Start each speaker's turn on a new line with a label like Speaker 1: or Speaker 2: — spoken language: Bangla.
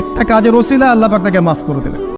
Speaker 1: একটা কাজের ওসিলা আল্লাহ পাক তাকে মাফ করে দিলেন।